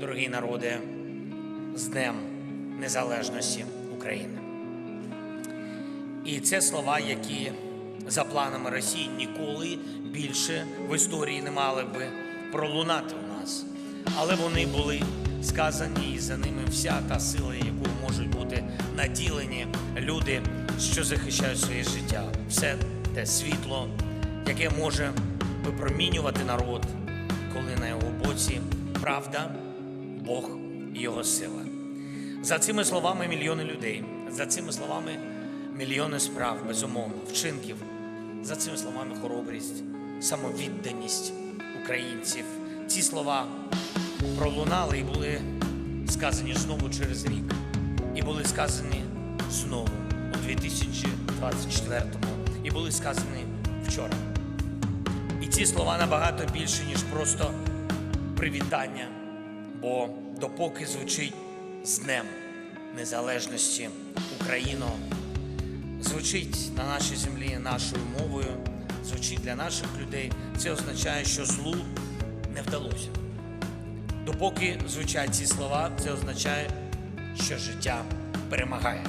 дорогі народи, з Днем Незалежності України. І це слова, які за планами Росії ніколи більше в історії не мали би пролунати у нас. Але вони були сказані, і за ними вся та сила, якою можуть бути наділені люди, що захищають своє життя. Все те світло, яке може випромінювати народ, коли на його боці правда, Бог і його сила. За цими словами мільйони людей, за цими словами мільйони справ, безумовно, вчинків, за цими словами хоробрість, самовідданість українців. Ці слова пролунали і були сказані знову через рік. І були сказані знову у 2024-му. І були сказані вчора. І ці слова набагато більше, ніж просто привітання. Бо допоки звучить з Днем Незалежності Україно, звучить на нашій землі нашою мовою, звучить для наших людей, це означає, що злу не вдалося. Допоки звучать ці слова, це означає, що життя перемагає.